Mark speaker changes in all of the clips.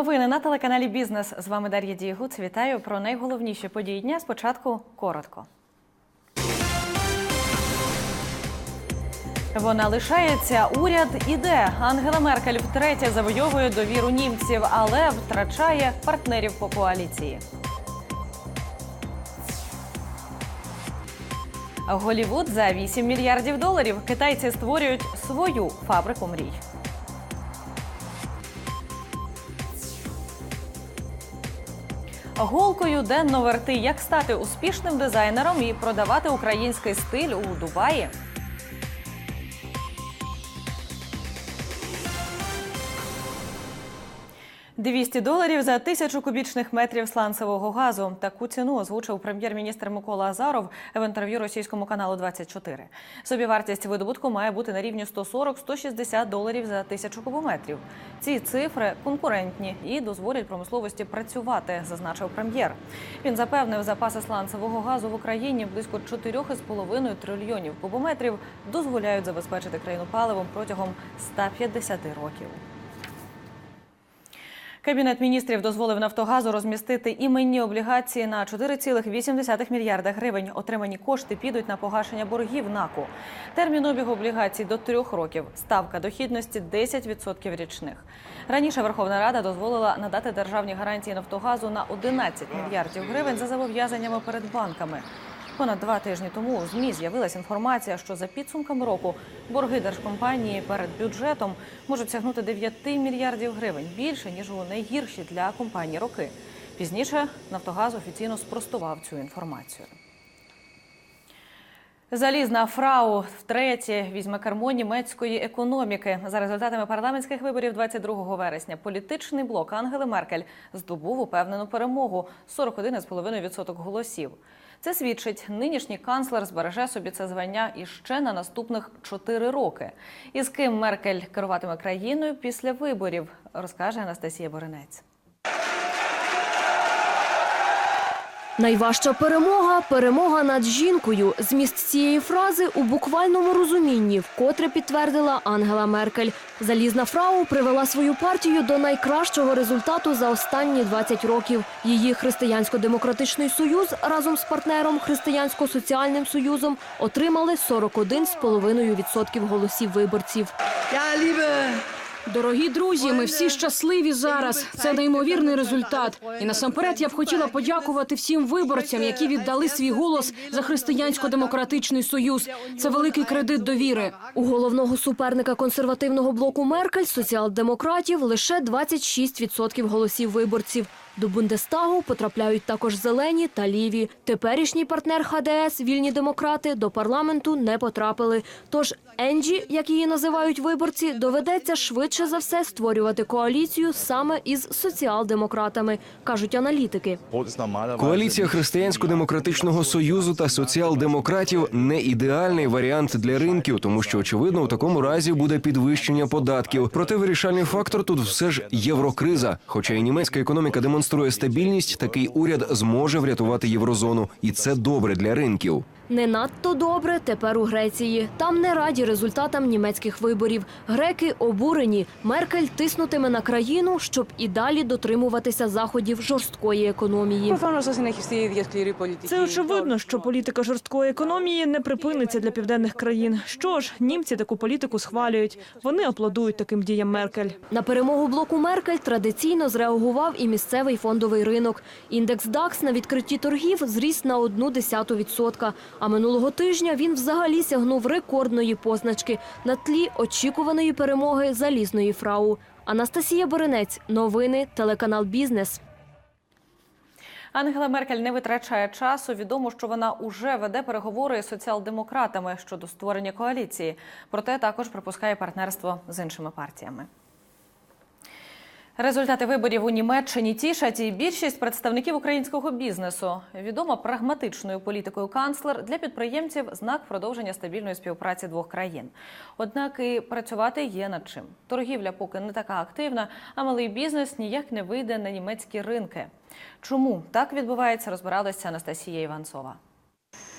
Speaker 1: Новини на телеканалі Бізнес. З вами Дар'я Дієгуц. Вітаю про найголовніші події дня. Спочатку коротко. Вона лишається, уряд іде. Ангела Меркель втретє завойовує довіру німців, але втрачає партнерів по коаліції. Голівуд за 8 мільярдів доларів. Китайці створюють свою фабрику мрій. Голкою денно верти, як стати успішним дизайнером і продавати український стиль у Дубаї. «200 доларів за тисячу кубічних метрів сланцевого газу. Таку ціну озвучив прем'єр-міністр Микола Азаров в інтерв'ю російському каналу 24. Собівартість видобутку має бути на рівні 140-160 доларів за тисячу кубометрів. Ці цифри конкурентні і дозволять промисловості працювати, зазначив прем'єр. Він запевнив, запаси сланцевого газу в Україні близько 4,5 трильйонів кубометрів дозволяють забезпечити країну паливом протягом 150 років. Кабінет міністрів дозволив Нафтогазу розмістити іменні облігації на 4,8 мільярда гривень. Отримані кошти підуть на погашення боргів НАКу. Термін обігу облігацій до трьох років. Ставка дохідності 10% річних. Раніше Верховна Рада дозволила надати державні гарантії Нафтогазу на 11 мільярдів гривень за зобов'язаннями перед банками. Понад два тижні тому у змі з'явилася інформація, що за підсумками року борги держкомпанії перед бюджетом можуть сягнути 9 мільярдів гривень більше ніж у найгірші для компанії роки. Пізніше Нафтогаз офіційно спростував цю інформацію. Залізна фрау втретє візьме кермо німецької економіки. За результатами парламентських виборів 22 вересня політичний блок Ангели Меркель здобув упевнену перемогу 41,5% голосів. Це свідчить, нинішній канцлер збереже собі це звання іще на наступних чотири роки. І з ким Меркель керуватиме країною після виборів, розкаже Анастасія Боринець.
Speaker 2: Найважча перемога перемога над жінкою. Зміст цієї фрази у буквальному розумінні, вкотре підтвердила Ангела Меркель. Залізна фрау привела свою партію до найкращого результату за останні 20 років. Її християнсько-демократичний союз разом з партнером Християнсько-соціальним союзом отримали 41,5% голосів виборців.
Speaker 3: Liebe
Speaker 4: Дорогі друзі, ми всі щасливі зараз. Це неймовірний результат. І насамперед я б хотіла подякувати всім виборцям, які віддали свій голос за християнсько-демократичний союз. Це великий кредит довіри.
Speaker 2: У головного суперника консервативного блоку Меркель соціал-демократів лише 26% голосів виборців. До Бундестагу потрапляють також зелені та ліві. Теперішній партнер ХДС, вільні демократи, до парламенту не потрапили. Тож Енджі, як її називають виборці, доведеться швидше за все створювати коаліцію саме із соціал-демократами, кажуть аналітики.
Speaker 5: Коаліція Християнсько-демократичного союзу та соціал-демократів не ідеальний варіант для ринків, тому що очевидно у такому разі буде підвищення податків. Проте вирішальний фактор тут все ж єврокриза. Хоча і німецька економіка демонструє стабільність, такий уряд зможе врятувати єврозону, і це добре для ринків.
Speaker 2: Не надто добре тепер у Греції. Там не раді результатам німецьких виборів. Греки обурені. Меркель тиснутиме на країну, щоб і далі дотримуватися заходів жорсткої економії.
Speaker 6: Це очевидно, що політика жорсткої економії не припиниться для південних країн. Що ж, німці таку політику схвалюють. Вони аплодують таким діям Меркель.
Speaker 2: На перемогу блоку Меркель традиційно зреагував і місцевий фондовий ринок. Індекс ДАКС на відкритті торгів зріс на одну десяту відсотка. А минулого тижня він взагалі сягнув рекордної позначки на тлі очікуваної перемоги залізної фрау. Анастасія Боринець, новини, телеканал Бізнес.
Speaker 1: Ангела Меркель не витрачає часу. Відомо, що вона уже веде переговори з соціал-демократами щодо створення коаліції. Проте також припускає партнерство з іншими партіями. Результати виборів у Німеччині тішать і більшість представників українського бізнесу. Відома прагматичною політикою канцлер для підприємців знак продовження стабільної співпраці двох країн. Однак і працювати є над чим. Торгівля поки не така активна, а малий бізнес ніяк не вийде на німецькі ринки. Чому так відбувається, розбиралася Анастасія Іванцова.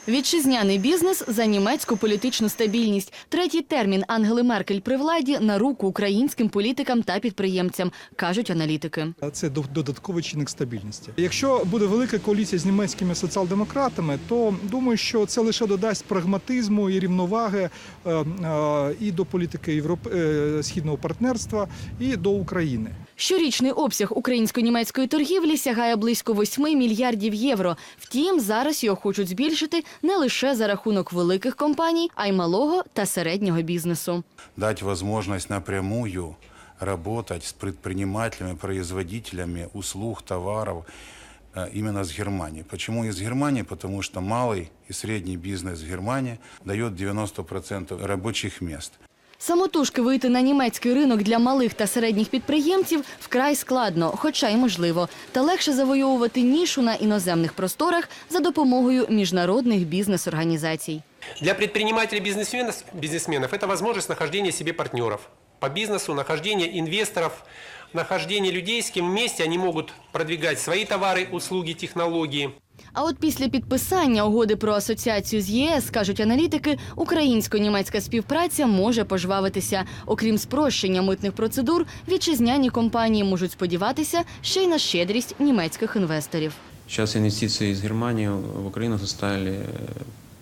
Speaker 7: Вітчизняний бізнес за німецьку політичну стабільність. Третій термін Ангели Меркель при владі на руку українським політикам та підприємцям, кажуть аналітики.
Speaker 8: Це додатковий чинник стабільності. Якщо буде велика коаліція з німецькими соціал-демократами, то думаю, що це лише додасть прагматизму і рівноваги е, е, і до політики Європ... е, східного партнерства, і до України.
Speaker 7: Щорічний обсяг українсько-німецької торгівлі сягає близько 8 мільярдів євро. Втім, зараз його хочуть збільшити не лише за рахунок великих компаній, а й малого та середнього бізнесу.
Speaker 9: дать возможность напрямую работать с предпринимателями, производителями услуг, товаров э, именно с Германии. Почему из Германии? Потому что малый и средний бизнес в Германии дает 90% рабочих мест.
Speaker 7: Самотужки вийти на німецький ринок для малих та середніх підприємців вкрай складно, хоча й можливо. Та легше завойовувати нішу на іноземних просторах за допомогою міжнародних бізнес-організацій.
Speaker 10: Для предпринимателей бизнесменов, бизнесменов это возможность нахождения себе партнеров по бизнесу, нахождения инвесторов, нахождения людей, с кем вместе они могут продвигать свои товары, услуги, технологии.
Speaker 7: А от після підписання угоди про асоціацію з ЄС, кажуть аналітики, українсько-німецька співпраця може пожвавитися. Окрім спрощення митних процедур, вітчизняні компанії можуть сподіватися ще й на щедрість німецьких інвесторів.
Speaker 11: Сейчас инвестиции из Германии в Украину составили э,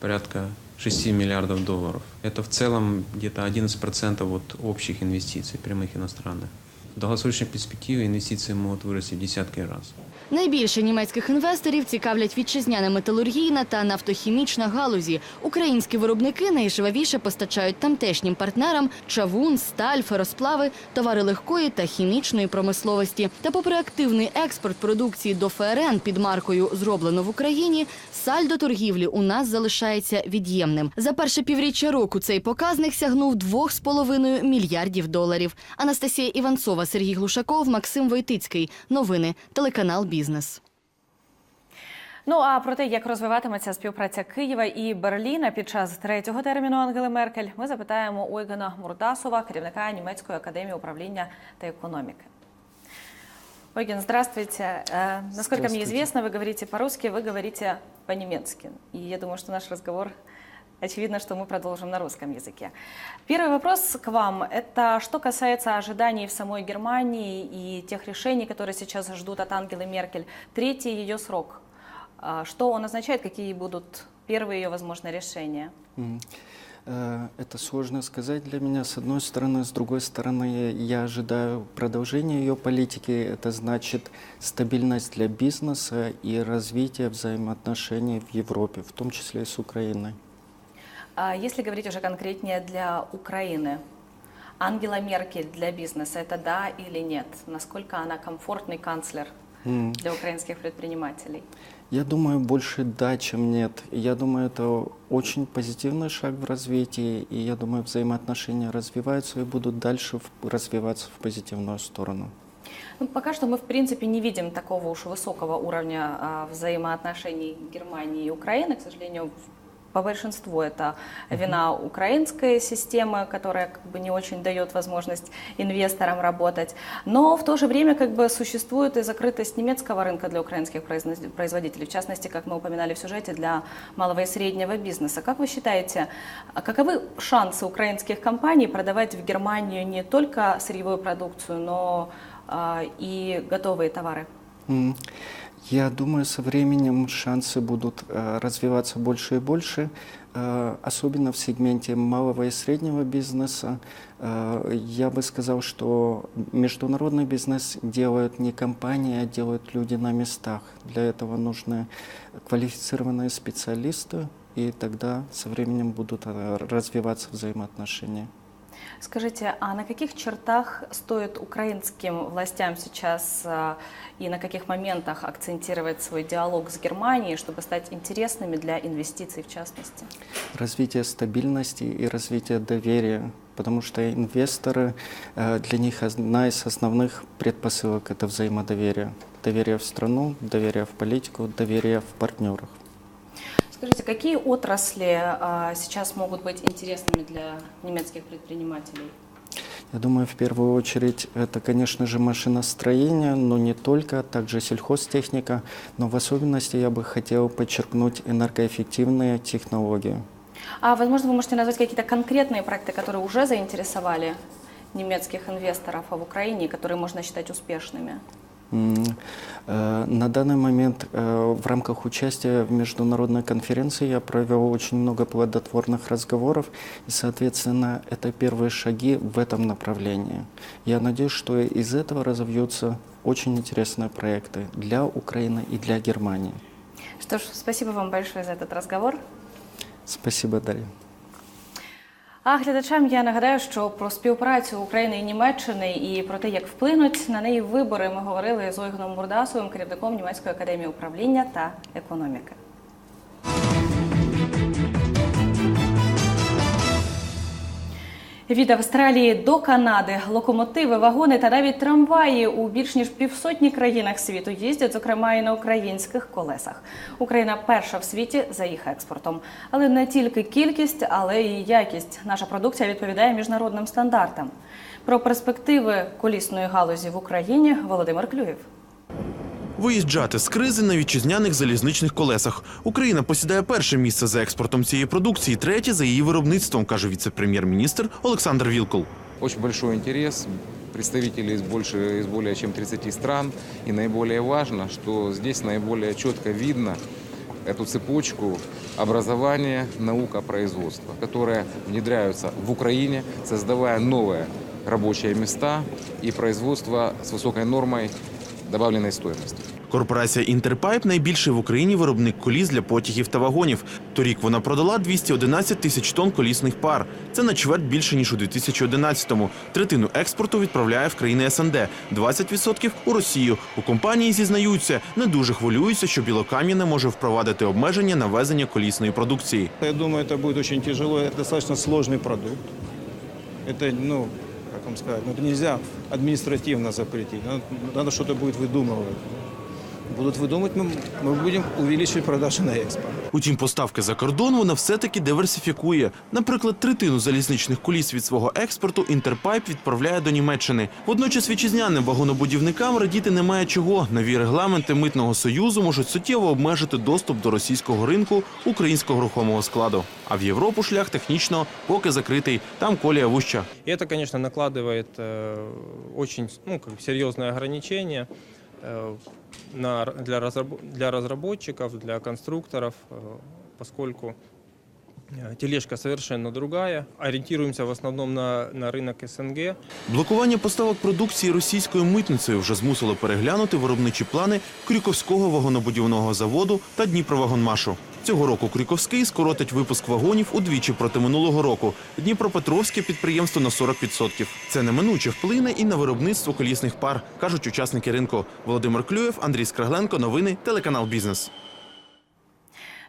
Speaker 11: порядка 6 миллиардов долларов. Это в целом где-то 11% от общих инвестиций, прямых иностранных. В долгосрочной перспективе инвестиции могут вырасти в десятки раз.
Speaker 7: Найбільше німецьких інвесторів цікавлять вітчизняна металургійна та нафтохімічна галузі. Українські виробники найжвавіше постачають тамтешнім партнерам чавун, сталь, феросплави, товари легкої та хімічної промисловості. Та попри активний експорт продукції до ФРН під маркою Зроблено в Україні, сальдо торгівлі у нас залишається від'ємним. За перше півріччя року цей показник сягнув 2,5 мільярдів доларів. Анастасія Іванцова, Сергій Глушаков, Максим Войтицький. Новини. Телеканал Бізнес.
Speaker 1: Ну а про те, як розвиватиметься співпраця Києва і Берліна під час третього терміну Ангели Меркель, ми запитаємо Ойгена Мурдасова, керівника німецької академії управління та економіки. Ойген, здравствуйте. Э, Насколько мне известно, вы говорите по-русски, вы говорите по-немецки. И я думаю, что наш разговор Очевидно, что мы продолжим на русском языке. Первый вопрос к вам. Это что касается ожиданий в самой Германии и тех решений, которые сейчас ждут от Ангелы Меркель. Третий ее срок. А, Что он означает, какие будут первые ее возможные решения?
Speaker 12: Э, Это сложно сказать для меня, с одной стороны. С другой стороны, я ожидаю продолжения ее политики. Это значит стабильность для бизнеса и развитие взаимоотношений в Европе, в том числе и с Украиной.
Speaker 1: А Если говорить уже конкретнее для Украины, Ангела Меркель для бизнеса это да или нет? Насколько она комфортный канцлер для украинских предпринимателей?
Speaker 12: Я думаю, больше да, чем нет. Я думаю, это очень позитивный шаг в развитии, и я думаю, взаимоотношения развиваются и будут дальше развиваться в позитивную сторону.
Speaker 1: Ну, пока что мы, в принципе, не видим такого уж высокого уровня а, взаимоотношений Германии и Украины. К сожалению, по большинству это вина украинской системы, которая как бы не очень дает возможность инвесторам работать. Но в то же время как бы существует и закрытость немецкого рынка для украинских производителей, в частности, как мы упоминали в сюжете, для малого и среднего бизнеса. Как вы считаете, а каковы шансы украинских компаний продавать в Германию не только сырьевую продукцию, но а, и готовые товары?
Speaker 12: Я думаю, со временем шансы будут э, развиваться больше и больше, э, особенно в сегменте малого и среднего бизнеса. Э, я бы сказал, что международный бизнес делают не компании, а делают люди на местах. Для этого нужны квалифицированные специалисты, и тогда со временем будут развиваться взаимоотношения.
Speaker 1: Скажите, а на каких чертах стоит украинским властям сейчас а, и на каких моментах акцентировать свой диалог с Германией, чтобы стать интересными для инвестиций в частности?
Speaker 12: развитие стабильности и развитие доверия, потому что инвесторы, э, для них одна из основных предпосылок – это взаимодоверие. Доверие в страну, доверие в политику, доверие в партнерах.
Speaker 1: Скажите, какие отрасли а, сейчас могут быть интересными для немецких предпринимателей?
Speaker 12: Я думаю, в первую очередь это, конечно же, машиностроение, но не только, а также сельхозтехника, но в особенности я бы хотел подчеркнуть энергоэффективные технологии.
Speaker 1: А, возможно, вы можете назвать какие-то конкретные проекты, которые уже заинтересовали немецких инвесторов в Украине, которые можно считать успешными?
Speaker 12: Э, На данный момент э, в рамках участия в международной конференции я провел очень много плодотворных разговоров, и, соответственно, это первые шаги в этом направлении. Я надеюсь, что из этого разовьются очень интересные проекты для Украины и для Германии.
Speaker 1: Что ж, спасибо вам большое за этот разговор.
Speaker 12: Спасибо, Дарья.
Speaker 1: А глядачам я нагадаю, що про співпрацю України і Німеччини і про те, як вплинуть на неї вибори, ми говорили з Ойгоном Мурдасовим, керівником Німецької академії управління та економіки. Від Австралії до Канади локомотиви, вагони та навіть трамваї у більш ніж півсотні країнах світу їздять, зокрема і на українських колесах. Україна перша в світі за їх експортом. Але не тільки кількість, але і якість. Наша продукція відповідає міжнародним стандартам. Про перспективи колісної галузі в Україні Володимир Клюєв
Speaker 13: Виїжджати з кризи на вітчизняних залізничних колесах. Україна посідає перше місце за експортом цієї продукції, третє за її виробництвом, каже віце-прем'єр-міністр Олександр Вілкул.
Speaker 14: Очень большой интерес, представителей из, больше, из более чем 30 стран. И наиболее важно, что здесь наиболее четко видно эту цепочку образования, наука, производства, которые внедряются в Украине, создавая новые рабочие места и производство с высокой нормой добавленной стоимости.
Speaker 13: Корпорація Інтерпайп найбільший в Україні виробник коліс для потягів та вагонів. Торік вона продала 211 тисяч тонн колісних пар. Це на чверть більше ніж у 2011-му. Третину експорту відправляє в країни СНД, 20% – у Росію. У компанії зізнаються, не дуже хвилюються, що Білокам'яне може впровадити обмеження на везення колісної продукції.
Speaker 15: Я думаю, это будет очень тяжело. Это достаточно сложный продукт. Это, ну, как вам сказать, ну, это нельзя административно запретить. Надо, надо что-то будет выдумывать. Будут выдумывать, мы, мы будем увеличивать продажи на экспорт.
Speaker 13: Утім, поставки за кордон вона все-таки диверсифікує. Наприклад, третину залізничних коліс від свого експорту Інтерпайп відправляє до Німеччини. Водночас вітчизняним вагонобудівникам радіти немає чого. Нові регламенти митного союзу можуть суттєво обмежити доступ до російського ринку українського рухомого складу. А в Європу шлях технічно поки закритий. Там колія вуща.
Speaker 16: И это, конечно, накладывает э, очень ну, как бы серьезные ограничения э, на, р- для, разраб- для разработчиков, для конструкторов, э, поскольку э, тележка совершенно другая. Ориентируемся в основном на, на рынок СНГ.
Speaker 13: Блокування поставок продукції російською митницею вже змусило переглянути виробничі плани Крюковського вагонобудівного заводу та Дніпровагонмашу. Цього року Крюковський скоротить випуск вагонів удвічі проти минулого року. Дніпропетровське підприємство на 40%. Це неминуче вплине і на виробництво колісних пар, кажуть учасники ринку. Володимир Клюєв, Андрій Скрагленко. Новини телеканал Бізнес.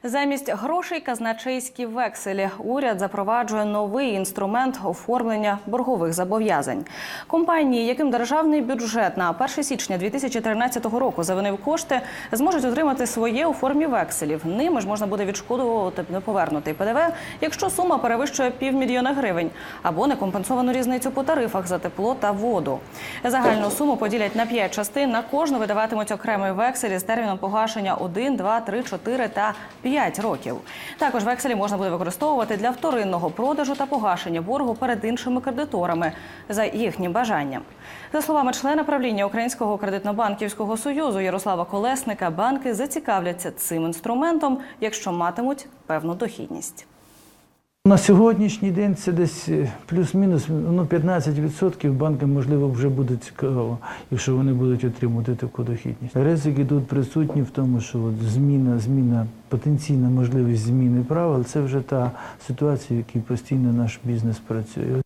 Speaker 1: Замість грошей казначейські векселі уряд запроваджує новий інструмент оформлення боргових зобов'язань. Компанії, яким державний бюджет на 1 січня 2013 року завинив кошти, зможуть отримати своє у формі векселів. Ними ж можна буде відшкодовувати неповернутий ПДВ, якщо сума перевищує півмільйона гривень, або некомпенсовану різницю по тарифах за тепло та воду. Загальну суму поділять на 5 частин. На кожну видаватимуть окремий вексель із терміном погашення 1, 2, 3, 4 та 5 років. Також векселі можна буде використовувати для вторинного продажу та погашення боргу перед іншими кредиторами за їхнім бажанням. За словами члена правління Українського кредитно-банківського союзу Ярослава Колесника, банки зацікавляться цим інструментом, якщо матимуть певну дохідність.
Speaker 17: На сьогоднішній день це десь е, плюс-мінус ну, 15% банкам, можливо, вже буде цікаво, якщо вони будуть отримувати таку дохідність. Ризики тут присутні в тому, що от зміна, зміна, потенційна можливість зміни правил це вже та ситуація, в якій постійно наш бізнес працює.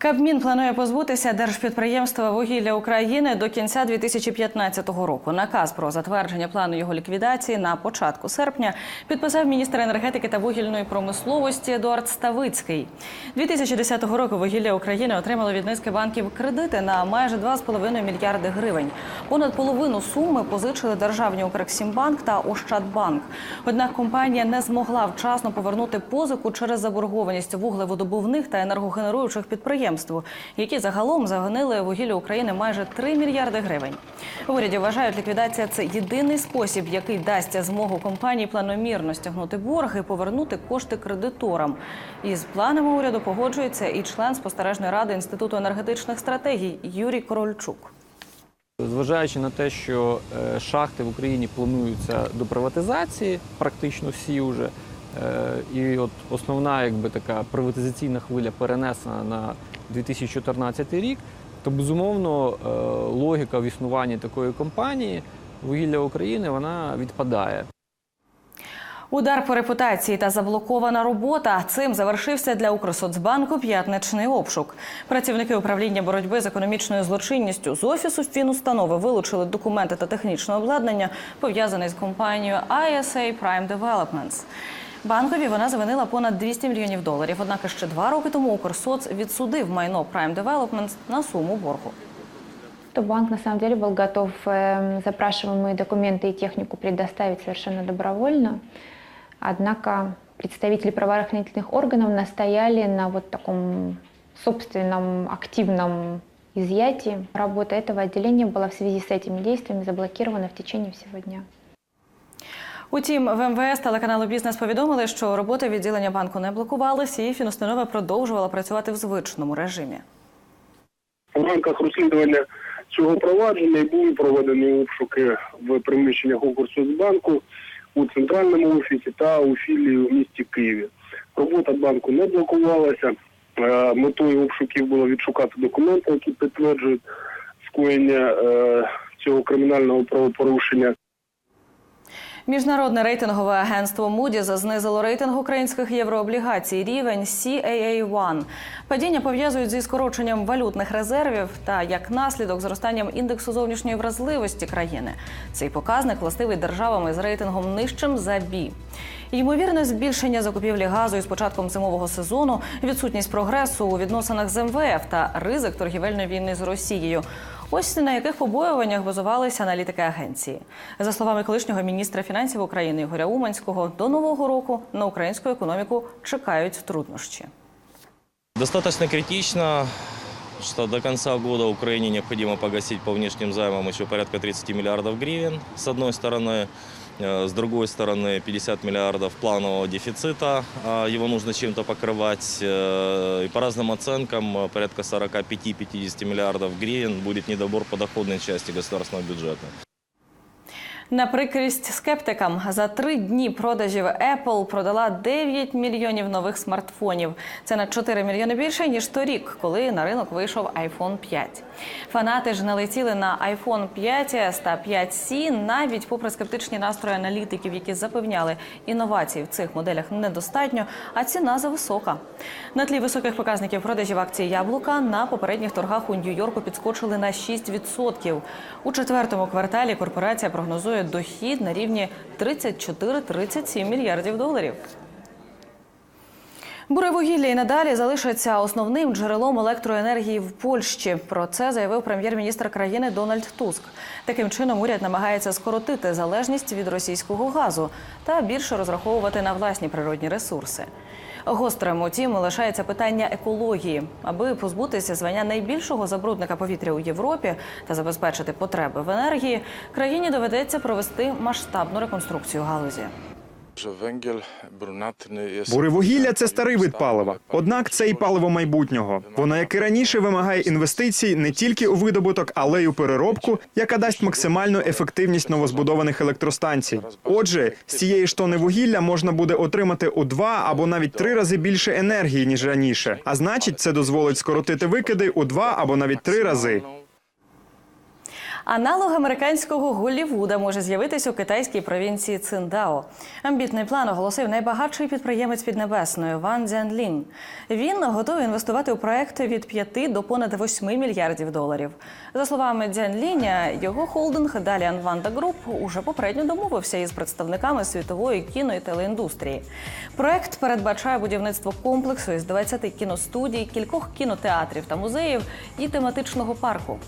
Speaker 1: Кабмін планує позбутися держпідприємства вугілля України до кінця 2015 року. Наказ про затвердження плану його ліквідації на початку серпня підписав міністр енергетики та вугільної промисловості Едуард Ставицький. 2010 року вугілля України отримало від низки банків кредити на майже 2,5 мільярди гривень. Понад половину суми позичили державні Укрексімбанк та Ощадбанк. Однак компанія не змогла вчасно повернути позику через заборгованість вуглеводобувних та енергогенеруючих підприємств. Підприємств, які загалом загонили вугілля України майже 3 мільярди гривень. В уряді вважають, ліквідація це єдиний спосіб, який дасть змогу компанії планомірно стягнути борг і повернути кошти кредиторам. Із планами уряду погоджується і член спостережної ради інституту енергетичних стратегій Юрій Корольчук.
Speaker 18: Зважаючи на те, що е, шахти в Україні плануються до приватизації, практично всі вже, і от основна якби така приватизаційна хвиля перенесена на 2014 рік, то безумовно е, логіка в існуванні такої компанії вугілля України вона відпадає.
Speaker 1: Удар по репутації та заблокована робота. Цим завершився для Укрсоцбанку п'ятничний обшук. Працівники управління боротьби з економічною злочинністю з офісу фінустанови вилучили документи та технічне обладнання, пов'язане з компанією ISA Prime Developments. Банкові вона завинила понад 200 мільйонів доларів. Однак ще два роки тому Укрсоц відсудив майно Prime Developments на суму боргу.
Speaker 19: То банк на самом деле был готов э, запрашиваемые документы и технику предоставить совершенно добровольно. Однако представители правоохранительных органов настояли на вот таком собственном активном изъятии. Работа этого отделения была в связи с этими действиями заблокирована в течение всего дня.
Speaker 1: Утім, в МВС телеканалу Бізнес повідомили, що роботи відділення банку не блокувалися, і фінустанова продовжувала працювати в звичному режимі.
Speaker 20: В рамках розслідування цього провадження були проведені обшуки в приміщеннях Укрсоцбанку у центральному офісі та у філії у місті Києві. Робота банку не блокувалася. Е, Метою обшуків було відшукати документи, які підтверджують скоєння е, цього кримінального правопорушення.
Speaker 1: Міжнародне рейтингове агентство Moody's знизило рейтинг українських єврооблігацій рівень CAA1. Падіння пов'язують зі скороченням валютних резервів та як наслідок зростанням індексу зовнішньої вразливості країни. Цей показник властивий державами з рейтингом нижчим за B. Ймовірне збільшення закупівлі газу із початком зимового сезону, відсутність прогресу у відносинах з МВФ та ризик торгівельної війни з Росією. Ось на яких побоюваннях базувалися аналітики агенції. За словами колишнього міністра фінансів України Ігоря Уманського, до нового року на українську економіку чекають труднощі.
Speaker 21: Достаточно критично, что до конца года Украине необходимо погасить по внешним займам еще порядка 30 миллиардов гривен, с одной стороны. Э, С другой стороны, 50 миллиардов планового дефицита, а его нужно чем-то покрывать. Э, И по разным оценкам, э, порядка 45-50 миллиардов гривен будет недобор по доходной части государственного бюджета.
Speaker 1: На прикрість скептикам за три дні продажів Apple продала 9 мільйонів нових смартфонів. Це на 4 мільйони більше ніж торік, коли на ринок вийшов iPhone 5. Фанати ж налетіли на iPhone 5s та 5C, навіть попри скептичні настрої аналітиків, які запевняли, інновацій в цих моделях недостатньо, а ціна зависока. На тлі високих показників продажів акцій яблука на попередніх торгах у Нью-Йорку підскочили на 6%. У четвертому кварталі корпорація прогнозує дохід на рівні 34-37 мільярдів доларів. Буревугілля і надалі залишаться основним джерелом електроенергії в Польщі. Про це заявив прем'єр-міністр країни Дональд Туск. Таким чином уряд намагається скоротити залежність від російського газу та більше розраховувати на власні природні ресурси. Гострим, утім, лишається питання екології, аби позбутися звання найбільшого забрудника повітря у Європі та забезпечити потреби в енергії. Країні доведеться провести масштабну реконструкцію галузі.
Speaker 22: Буревугілля – це старий вид палива. Однак це і паливо майбутнього. Воно, як і раніше, вимагає інвестицій не тільки у видобуток, але й у переробку, яка дасть максимальну ефективність новозбудованих електростанцій. Отже, з цієї ж тони вугілля можна буде отримати у два або навіть три рази більше енергії ніж раніше. А значить, це дозволить скоротити викиди у два або навіть три рази.
Speaker 1: Аналог американського Голлівуда може з'явитись у китайській провінції Циндао. Амбітний план оголосив найбагатший підприємець Піднебесної Ван Дзянлін. Він готовий інвестувати у проекти від 5 до понад 8 мільярдів доларів. За словами Дзянліня, його холдинг Dalian Vanda Group уже попередньо домовився із представниками світової кіно і телеіндустрії. Проект передбачає будівництво комплексу із 20 кіностудій, кількох кінотеатрів та музеїв і тематичного парку.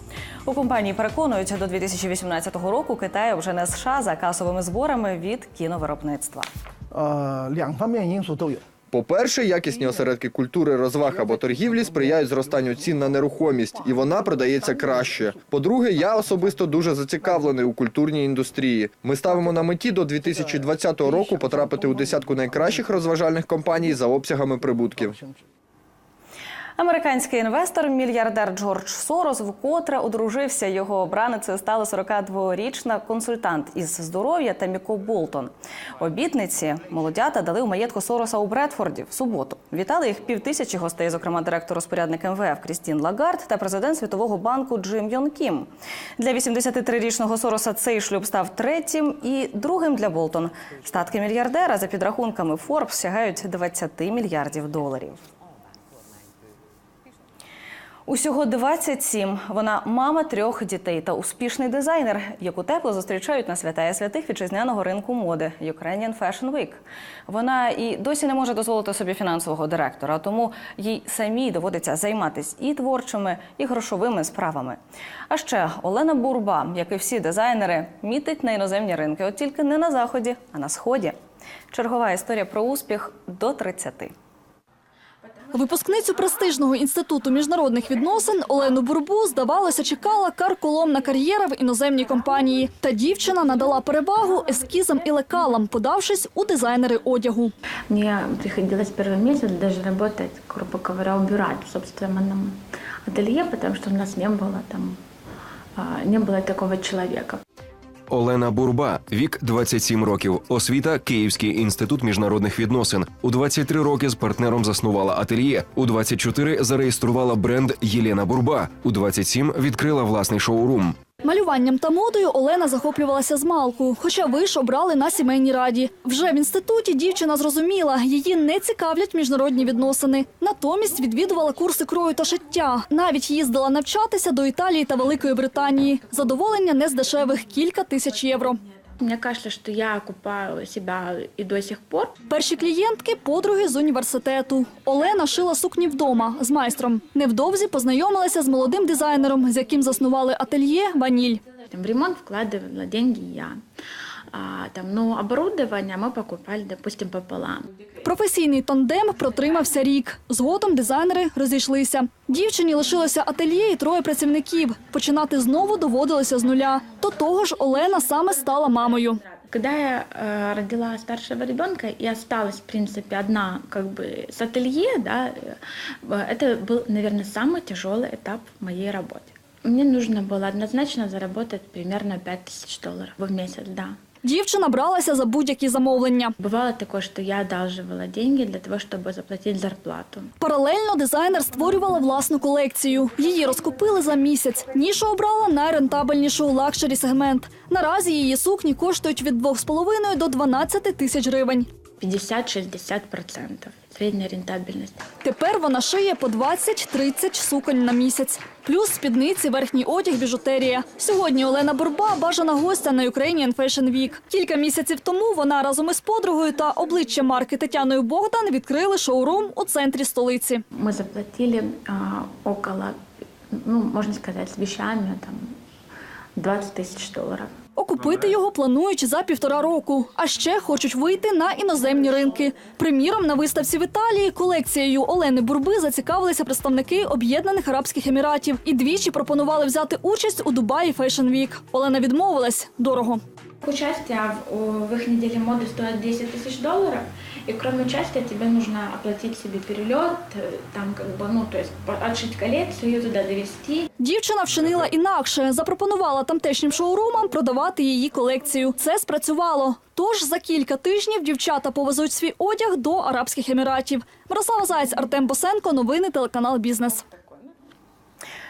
Speaker 1: У компанії переконують, до 2018 року Китай вже не США за касовими зборами від кіновиробництва.
Speaker 23: По-перше, якісні осередки культури, розваг або торгівлі сприяють зростанню цін на нерухомість, і вона продається краще. По-друге, я особисто дуже зацікавлений у культурній індустрії. Ми ставимо на меті до 2020 року потрапити у десятку найкращих розважальних компаній за обсягами прибутків.
Speaker 1: Американський інвестор, мільярдер Джордж Сорос, вкотре одружився. Його обраницею стала 42-річна консультант із здоров'я та Міко Болтон. Обітниці молодята дали у маєтку Сороса у Бредфорді в суботу. Вітали їх півтисячі гостей, зокрема директор-розпорядник МВФ Крістін Лагард та президент Світового банку Джим Йон Кім. Для 83-річного Сороса цей шлюб став третім і другим для Болтон. Статки мільярдера за підрахунками Forbes сягають 20 мільярдів доларів. Усього 27. Вона мама трьох дітей та успішний дизайнер, яку тепло зустрічають на святая святих вітчизняного ринку моди Ukrainian Fashion Week. Вона і досі не може дозволити собі фінансового директора, тому їй самій доводиться займатися і творчими, і грошовими справами. А ще Олена Бурба, як і всі дизайнери, мітить на іноземні ринки, от тільки не на заході, а на сході. Чергова історія про успіх до 30.
Speaker 24: Випускницю престижного інституту міжнародних відносин Олену Бурбу, здавалося, чекала карколомна кар'єра в іноземній компанії. Та дівчина надала перевагу ескізам і лекалам, подавшись у дизайнери одягу.
Speaker 25: Мне приходилось первый месяц даже работать, грубо говоря, убирать в собственном ателье, потому что у нас не было там, а, не было такого человека.
Speaker 26: Олена Бурба, вік 27 років, освіта Київський інститут міжнародних відносин. У 23 роки з партнером заснувала ательє. У 24 зареєструвала бренд Єлена Бурба. У 27 відкрила власний шоурум.
Speaker 24: Малюванням та модою Олена захоплювалася з малку, хоча виш обрали на сімейній раді. Вже в інституті дівчина зрозуміла, її не цікавлять міжнародні відносини. Натомість відвідувала курси крою та шиття. Навіть їздила навчатися до Італії та Великої Британії. Задоволення не з дешевих кілька тисяч євро.
Speaker 25: Мне кажется, что я окупаю себя и до сих пор.
Speaker 24: Перші клієнтки подруги з університету. Олена шила сукні вдома з майстром. Невдовзі познайомилася з молодим дизайнером, з яким заснували ательє Ваніль.
Speaker 25: В ремонт вкладывала деньги я А, там, ну, оборудование мы покупали, допустим, пополам.
Speaker 24: Професійний тандем протримався рік. Згодом дизайнери розійшлися. Дівчині лишилося ательє і троє працівників. Починати знову доводилося з нуля. До того ж, Олена саме стала мамою.
Speaker 25: Когда я э, родила старшего ребенка и осталась, в принципе, одна как бы с ателье, да, э, это был, наверное, самый тяжелый этап в моей работе. Мне нужно было однозначно заработать примерно 5000 долларов в месяц, да.
Speaker 24: Дівчина бралася за будь-які замовлення.
Speaker 25: Бувало також, що я одержувала деньги для того, щоб заплатити зарплату.
Speaker 24: Паралельно дизайнер створювала власну колекцію. Її розкупили за місяць. Нішу обрала найрентабельнішу лакшері сегмент. Наразі її сукні коштують від 2,5 до 12 тисяч гривень.
Speaker 25: 50-60% средняя рентабельность.
Speaker 24: Тепер вона шиє по 20-30 суконь на місяць. Плюс спідниці, верхній одяг, біжутерія. Сьогодні Олена Бурба бажана гостя на Ukrainian Fashion Week. Кілька місяців тому вона разом із подругою та обличчя марки Тетяною Богдан відкрили шоурум у центрі столиці.
Speaker 25: Мы заплатили а, около, ну, можно сказать, с вещами там 20 тысяч долларов.
Speaker 24: Окупити його планують за півтора року. А ще хочуть вийти на іноземні ринки. Приміром, на виставці в Італії колекцією Олени Бурби зацікавилися представники Об'єднаних Арабських Еміратів і двічі пропонували взяти участь у Дубаї Fashion Week. Олена відмовилась дорого.
Speaker 25: Участие в, в их неделе моды стоит 10 тысяч долларов, и кроме участия тебе нужно оплатить себе перелет, э, там как бы, ну, то есть отшить коллекцию, ее туда довести.
Speaker 24: Дівчина вчинила інакше, запропонувала тамтешнім шоурумам продавати її колекцію. Це спрацювало. Тож за кілька тижнів дівчата повезуть свій одяг до Арабських Еміратів. Мирослава Заєць, Артем Босенко, новини телеканал Бізнес.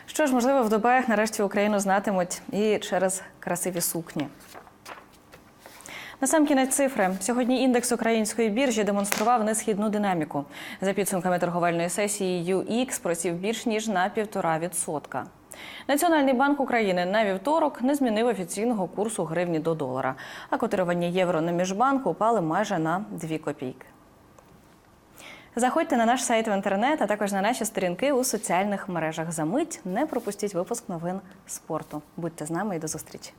Speaker 1: Що ж, можливо, в Дубаях нарешті Україну знатимуть і через красиві сукні. Насамкінець цифри. Сьогодні індекс української біржі демонстрував несхідну динаміку. За підсумками торговельної сесії UX просів більш ніж на півтора відсотка. Національний банк України на вівторок не змінив офіційного курсу гривні до долара, а котирування євро на міжбанку упали майже на 2 копійки. Заходьте на наш сайт в інтернет, а також на наші сторінки у соціальних мережах. За мить не пропустіть випуск новин спорту. Будьте з нами і до зустрічі.